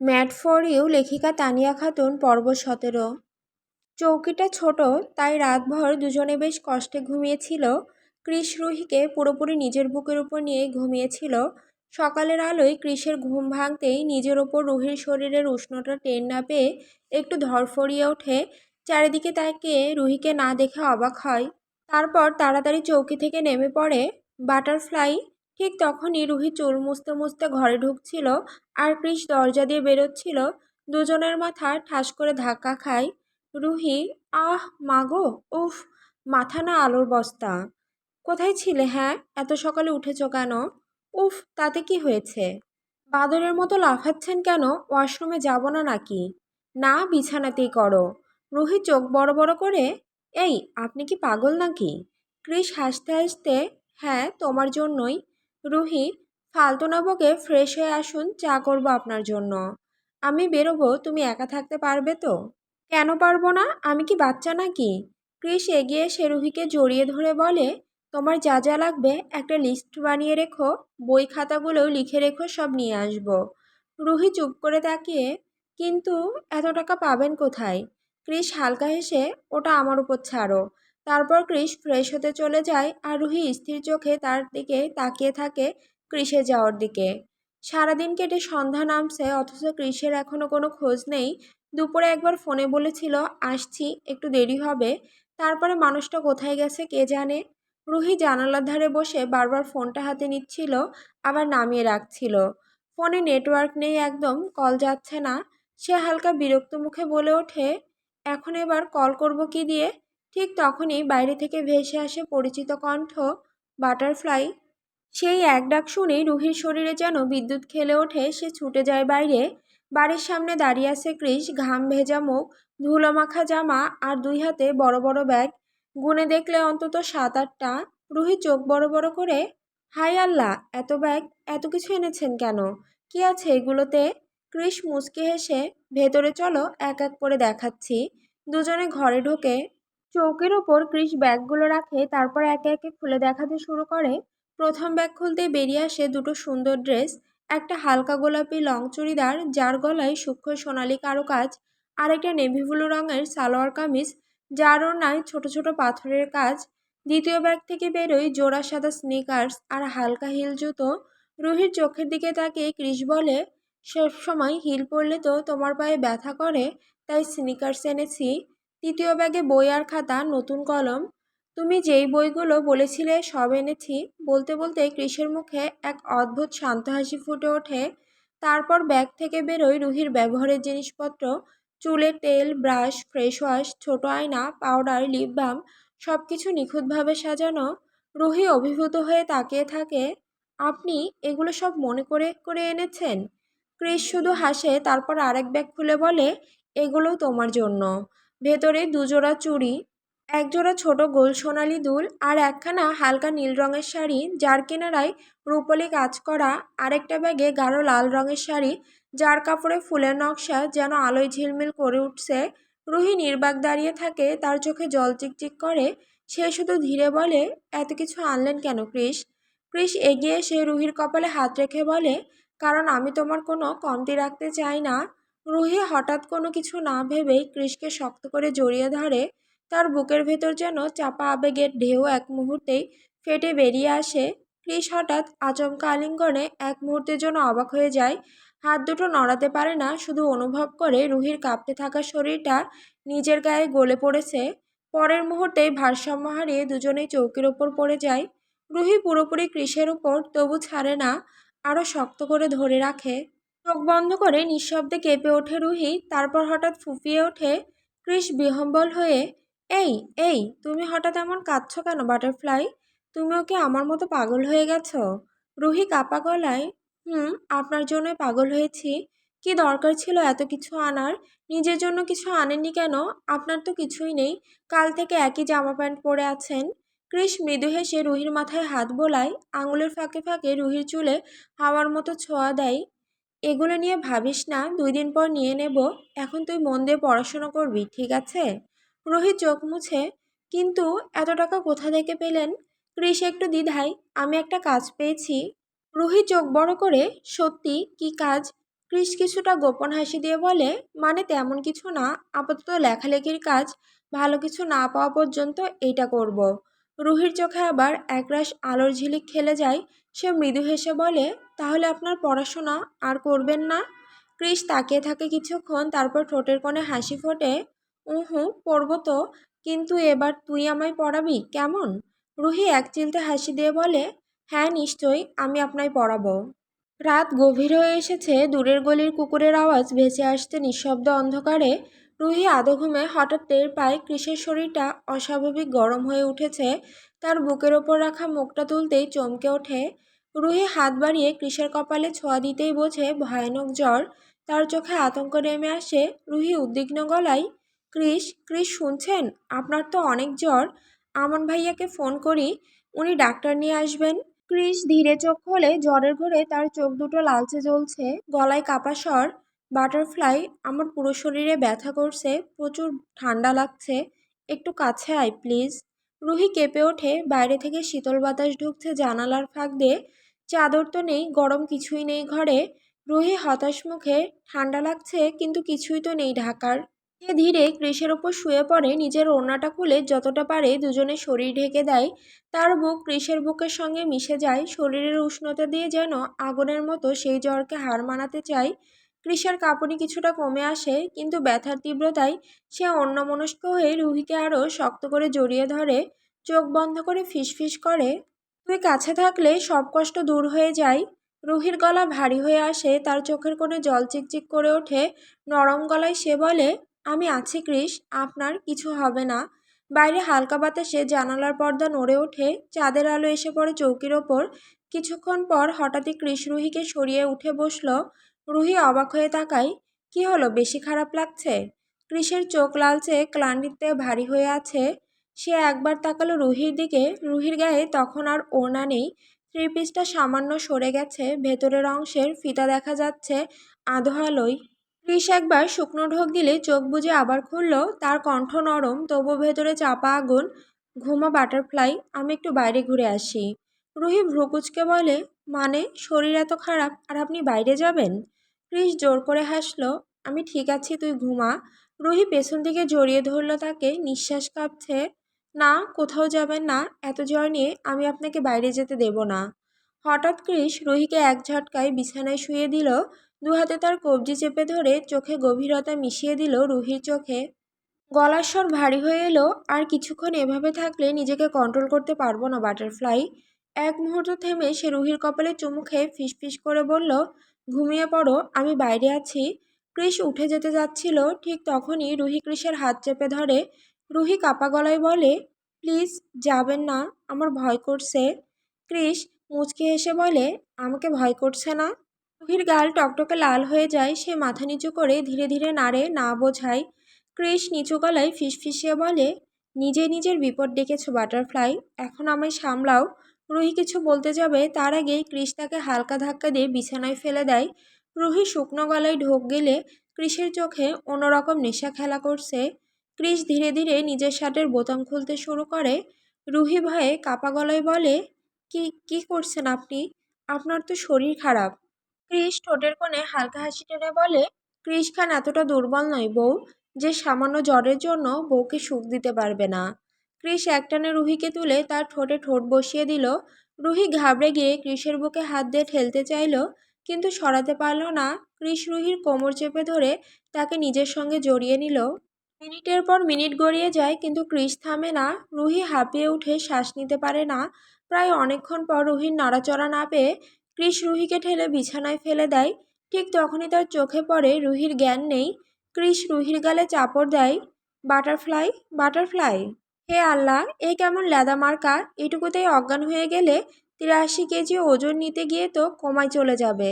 Mat for you, লেখিকা তানিয়া খাতুন, পর্ব সতেরো। চৌকিটা ছোট, তাই রাতভর দুজনে বেশ কষ্টে ঘুমিয়েছিল। ক্রিস রুহিকে পুরোপুরি নিজের বুকের উপর নিয়ে ঘুমিয়েছিল। সকালের আলোয় ক্রিসের ঘুম ভাঙতেই নিজের ওপর রুহির শরীরের উষ্ণতা টের না পেয়ে একটু ধরফরিয়ে ওঠে। চারিদিকে তাকে রুহিকে না দেখে অবাক হয়। তারপর তাড়াতাড়ি চৌকি থেকে নেমে পড়ে। বাটারফ্লাই ঠিক তখনই রুহি চুল মুছতে মুছতে ঘরে ঢুকছিল আর ক্রিস দরজা দিয়ে বেরোচ্ছিল। দুজনের মাথা ঠাস করে ধাক্কা খায়। রুহি, আহ মাগো উফ, মাথা না আলোর বস্তা। কোথায় ছিলে হ্যাঁ? এত সকালে উঠেছ কেন? উফ, তাতে কি হয়েছে? বাদরের মতো লাফাচ্ছেন কেন? ওয়াশরুমে যাব না নাকি? না, বিছানাতেই করো। রুহি চোখ বড় বড় করে, এই, আপনি কি পাগল নাকি? ক্রিস হাসতে হাসতে হ্যাঁ তোমার জন্যই। রুহি, ফালতু না বকে ফ্রেশ হয়ে আসুন, চা করব আপনার জন্য। আমি বেরোবো, তুমি একা থাকতে পারবে তো? কেন পারব না? আমি কি বাচ্চা নাকি? ক্রিস এগিয়ে সে রুহিকে জড়িয়ে ধরে বলে, তোমার যা যা লাগবে, একটা লিস্ট বানিয়ে রেখো, বই খাতাগুলোও লিখে রেখো, সব নিয়ে আসব। রুহি চুপ করে তাকিয়ে, কিন্তু এত টাকা পাবেন কোথায়? ক্রিস হালকা হেসে, ওটা আমার উপর ছাড়ো। তারপর ক্রিস ফ্রেশ হতে চলে যায় আর রুহি স্থির চোখে তার দিকে তাকিয়ে থাকে ক্রিসে যাওয়ার দিকে। সারাদিন কেটে সন্ধ্যা নামছে, অথচ ক্রিসের এখনও কোনো খোঁজ নেই। দুপুরে একবার ফোনে বলেছিল, আসছি, একটু দেরি হবে। তারপরে মানুষটা কোথায় গেছে কে জানে? রুহি জানালার ধারে বসে বারবার ফোনটা হাতে নিচ্ছিল, আবার নামিয়ে রাখছিল। ফোনে নেটওয়ার্ক নেই একদম, কল যাচ্ছে না। সে হালকা বিরক্ত মুখে বলে ওঠে, এখন এবার কল করব কি দিয়ে? ঠিক তখনই বাইরে থেকে ভেসে আসে পরিচিত কণ্ঠ, বাটারফ্লাই। সেই এক ডাক শুনেই রুহির শরীরে যেন বিদ্যুৎ খেলে ওঠে, সে ছুটে যায় বাইরে। বাড়ির সামনে দাঁড়িয়ে আছে ক্রিস ঘাম ভেজা মুখ ধুলো মাখা জামা আর দুই হাতে বড় বড় ব্যাগ। গুনে দেখলে অন্তত সাত আটটা। রুহি চোখ বড় বড় করে হাই আল্লাহ, এত ব্যাগ, এত কিছু এনেছেন কেন? কি আছে এগুলোতে? ক্রিস মুচকি হেসে, ভেতরে চলো, এক এক করে দেখাচ্ছি। দুজনে ঘরে ঢোকে। চৌকির ওপর ক্রিস ব্যাগগুলো রাখে, তারপর একে একে খুলে দেখাতে শুরু করে। প্রথম ব্যাগ খুলতেই বেরিয়ে আসে দুটো সুন্দর ড্রেস, একটা হালকা গোলাপি লং চুড়িদার, যার গলায় সূক্ষ্ম সোনালি কারুকাজ, আর একটা নেভি ব্লু রঙের সালোয়ার কামিজ, যার ওড়নায় ছোট ছোট পাথরের কাজ। দ্বিতীয় ব্যাগ থেকে বেরোয় জোড়া সাদা স্নিকার্স আর হালকা হিল জুতো। রুহির চোখের দিকে তাকিয়ে ক্রিস বলে, সবসময় হিল পরলে তো তোমার পায়ে ব্যথা করে, তাই স্নিকার্স এনেছি। তৃতীয় ব্যাগে বই আর খাতা, নতুন কলম। তুমি যেই বইগুলো বলেছিলে সব এনেছি। বলতে বলতে কৃষের মুখে এক অদ্ভুত শান্ত হাসি ফুটে ওঠে। তারপর ব্যাগ থেকে বেরোয় রুহির ব্যবহারের জিনিসপত্র। চুলের তেল, ব্রাশ, ফ্রেশ ওয়াশ, ছোট আয়না, পাউডার লিপ বাম সব কিছু নিখুঁতভাবে সাজানো। রুহি অভিভূত হয়ে তাকিয়ে থাকে, আপনি এগুলো সব মনে করে করে এনেছেন? ক্রিস শুধু হাসে, তারপর আরেক ব্যাগ খুলে বলে, এগুলোও তোমার জন্য। ভেতরে দুজোড়া চুড়ি, একজোড়া ছোট গোল সোনালি দুল আর একখানা হালকা নীল রঙের শাড়ি, যার কিনারায় রূপলি কাজ করা আরেকটা ব্যাগে গাঢ় লাল রঙের শাড়ি, যার কাপড়ে ফুলের নকশা যেন আলোয় ঝিলমিল করে উঠছে। রুহি নির্বাক দাঁড়িয়ে থাকে, তার চোখে জল চিকচিক করে। সে শুধু ধীরে বলে, এত কিছু আনলেন কেন, ক্রিস? ক্রিস এগিয়ে এসে রুহির কপালে হাত রেখে বলে, কারণ আমি তোমার কোনো কমতি রাখতে চাই না। রুহি হঠাৎ কোনো কিছু না ভেবেই ক্রিসকে শক্ত করে জড়িয়ে ধরে। তার বুকের ভেতর যেন চাপা আবেগের ঢেউ এক মুহূর্তেই ফেটে বেরিয়ে আসে। ক্রিস হঠাৎ আচমকা আলিঙ্গনে এক মুহূর্তের জন্য অবাক হয়ে যায়। হাত দুটো নড়াতে পারে না, শুধু অনুভব করে রুহির কাঁপতে থাকা শরীরটা নিজের গায়ে গলে পড়েছে। পরের মুহূর্তেই ভারসাম্য হারিয়ে দুজনেই চৌকির ওপর পড়ে যায়। রুহি পুরোপুরি ক্রিসের উপর, তবু ছাড়ে না আরও শক্ত করে ধরে রাখে। চোখ বন্ধ করে নিঃশব্দে কেঁপে ওঠে রুহি, তারপর হঠাৎ ফুপিয়ে ওঠে ক্রিস বিহম্বল হয়ে, এই এই, তুমি হঠাৎ এমন কাঁদছো কেন বাটারফ্লাই? তুমি ওকে আমার মতো পাগল হয়ে গেছো? রুহি কাপা গলায়, হুম, আপনার জন্য পাগল হয়েছি। কি দরকার ছিল এত কিছু আনার? নিজের জন্য কিছু আনেননি কেন? আপনার তো কিছুই নেই। কাল থেকে একই জামা প্যান্ট পরে আছেন। ক্রিস মৃদু হেসে রুহির মাথায় হাত বোলায়, আঙুলের ফাঁকে ফাঁকে রুহির চুলে হাওয়ার মতো ছোঁয়া দেয়। এগুলো নিয়ে ভাবিস না, দুই দিন পর নিয়ে নেব। এখন তুই মন দিয়ে পড়াশোনা করবি, ঠিক আছে? রোহিত চোখ মুছে, কিন্তু এত টাকা কোথা থেকে পেলেন? ক্রিস একটু দ্বিধায়, আমি একটা কাজ পেয়েছি। রুহি চোখ বড় করে, সত্যি, কি কাজ? ক্রিস কিছুটা গোপন হাসি দিয়ে বলে মানে তেমন কিছু না, আপাতত লেখালেখির কাজ, ভালো কিছু না পাওয়া পর্যন্ত এইটা করব। রুহির চোখে আবার একরাশ আলোর ঝিলিক খেলে যায় সে মৃদু হেসে বলে, তাহলে আপনার পড়াশোনা আর করবেন না? ক্রিস তাকিয়ে থাকে কিছুক্ষণ, তারপর ঠোঁটের কোণে হাসি ফোটে, উহু, পড়ব তো, কিন্তু এবার তুই আমায় পড়াবি, কেমন? রুহি এক চিলতে হাসি দিয়ে বলে হ্যাঁ নিশ্চয়ই, আমি আপনায় পড়াবো। রাত গভীর হয়ে এসেছে, দূরের গলির কুকুরের আওয়াজ ভেসে আসতে নিঃশব্দ অন্ধকারে, রুহি আধো ঘুমে হঠাৎ টের পায় কৃষের শরীরটা অস্বাভাবিক গরম হয়ে উঠেছে তার বুকের ওপর রাখা মুখটা তুলতেই চমকে ওঠে। রুহি হাত বাড়িয়ে কৃষের কপালে ছোঁয়া দিতেই বোঝে ভয়ানক জ্বর। তার চোখে আতঙ্ক নেমে আসে। রুহি উদ্বিগ্ন গলায় ক্রিস ক্রিস শুনছেন? আপনার তো অনেক জ্বর। আমন ভাইয়াকে ফোন করি, উনি ডাক্তার নিয়ে আসবেন। ক্রিস ধীরে চোখ খোলে, জ্বরের ঘরে তার চোখ দুটো লালচে জ্বলছে। গলায় কাপা স্বর, বাটারফ্লাই, আমার পুরো শরীরে ব্যথা করছে, প্রচুর ঠান্ডা লাগছে। একটু কাছে আয়, প্লিজ। রুহি কেঁপে ওঠে, বাইরে থেকে শীতল বাতাস ঢুকছে জানালার ফাঁক দিয়ে। চাদর তো নেই, গরম কিছুই নেই ঘরে। রুহি হতাশ মুখে, ঠান্ডা লাগছে, কিন্তু কিছুই তো নেই ঢাকার। সে ধীরে কৃষের ওপর শুয়ে পড়ে, নিজের ওড়নাটা খুলে যতটা পারে দুজনে শরীর ঢেকে দেয়। তার বুক কৃষের বুকের সঙ্গে মিশে যায়, শরীরের উষ্ণতা দিয়ে যেন আগুনের মতো সেই জ্বরকে হার মানাতে চায়। কৃষার কাঁপুনি কিছুটা কমে আসে, কিন্তু ব্যথার তীব্রতায় সে অন্যমনস্ক হয়ে রুহিকে আরও শক্ত করে জড়িয়ে ধরে, চোখ বন্ধ করে ফিসফিস করে। তুই কাছে থাকলে সব কষ্ট দূর হয়ে যায়। রুহির গলা ভারী হয়ে আসে, তার চোখের কোণে জল চিকচিক করে ওঠে। নরম গলায় সে বলে, আমি আছি কৃষ, আপনার কিছু হবে না। বাইরে হালকা বাতাসে জানালার পর্দা নড়ে ওঠে, চাঁদের আলো এসে পড়ে চৌকির ওপর। কিছুক্ষণ পর হঠাৎই কৃষ রুহিকে সরিয়ে উঠে বসল। রুহি অবাক হয়ে তাকায়, কি হলো, বেশি খারাপ লাগছে? কৃষের চোখ লালচে, ক্লান্তিতে ভারী হয়ে আছে। সে একবার তাকালো রুহির দিকে। রুহির গায়ে তখন আর ওনা নেই। থ্রি পিসটা সামান্য সরে গেছে। ভেতরের অংশের ফিতা দেখা যাচ্ছে আধো আলোয়। কৃষ একবার শুকনো ঢোক দিলে চোখ বুঝে আবার খুলল। তার কণ্ঠ নরম, তবু ভেতরে চাপা আগুন। ঘুমা বাটারফ্লাই, আমি একটু বাইরে ঘুরে আসি। রুহি ভ্রুকুচকে বলে মানে শরীর এত খারাপ, আর আপনি বাইরে যাবেন? কৃষ জোর করে হাসলো, আমি ঠিক আছি তুই ঘুমা। রুহি পেছন থেকে জড়িয়ে ধরল তাকে, নিঃশ্বাস কাঁপছে, না, কোথাও যাবেন না, এত জ্বর নিয়ে আমি আপনাকে বাইরে যেতে দেব না। হঠাৎ কৃষ রুহিকে এক ঝটকায় বিছানায় শুয়ে দিল, দু হাতে তার কবজি চেপে ধরে চোখে গভীরতা মিশিয়ে দিল রুহির চোখে। গলার স্বর ভারী হয়ে এলো, আর কিছুক্ষণ এভাবে থাকলে নিজেকে কন্ট্রোল করতে পারব না বাটারফ্লাই এক মুহূর্ত থেমে সে রুহির কপালে চুমু খেয়ে ফিসফিস করে বলল ঘুমিয়ে পড়ো, আমি বাইরে আছি। কৃষ উঠে যেতে যাচ্ছিল, ঠিক তখনই রুহি কৃষের হাত চেপে ধরে। রুহি কাপা গলায় বলে, প্লিজ, যাবেন না, আমার ভয় করছে। কৃষ মুচকে হেসে বলে, আমাকে ভয় করছে না? রুহির গাল টকটকে লাল হয়ে যায়, সে মাথা নিচু করে ধীরে ধীরে নাড়ে, না বোঝায়। কৃষ নিচু গলায় ফিসফিসিয়ে বলে, নিজে নিজের বিপদ ডেকেছো, বাটারফ্লাই, এখন আমায় সামলাও। রুহি কিছু বলতে যাবে, তার আগেই কৃষ তাকে হালকা ধাক্কা দিয়ে বিছানায় ফেলে দেয়। রুহি শুকনো গলায় ঢোক গেলে কৃষের চোখে অন্যরকম নেশা খেলা করছে। কৃষ ধীরে ধীরে নিজের শার্টের বোতাম খুলতে শুরু করে। রুহি ভয়ে কাপা গলায় বলে, কি কি করছেন আপনি? আপনার তো শরীর খারাপ। কৃষ ঠোঁটের কোণে হালকা হাসি টেনে বলে কৃষ খান এতটা দুর্বল নয় বউ, যে সামান্য জ্বরের জন্য বউকে সুখ দিতে পারবে না। কৃষ একটানে রুহিকে তুলে তার ঠোঁটে ঠোঁট বসিয়ে দিল। রুহি ঘাবড়ে গিয়ে কৃষের বুকে হাত দিয়ে ঠেলতে চাইল, কিন্তু সরাতে পারল না। কৃষ রুহির কোমর চেপে ধরে তাকে নিজের সঙ্গে জড়িয়ে নিল। মিনিটের পর মিনিট গড়িয়ে যায়, কিন্তু কৃষ থামে না। রুহি হাঁপিয়ে উঠে শ্বাস নিতে পারে না। প্রায় অনেকক্ষণ পর রুহির নড়াচড়া না পেয়ে কৃষ রুহিকে ঠেলে বিছানায় ফেলে দেয়। ঠিক তখনই তার চোখে পড়ে রুহির জ্ঞান নেই। কৃষ রুহির গালে চাপড় দেয়, বাটারফ্লাই বাটারফ্লাই। হে আল্লাহ, এই কেমন লেদা মার্কা এটুকুতেই অজ্ঞান হয়ে গেলে তিরাশি কেজি ওজন নিতে গিয়ে তো কমায় চলে যাবে।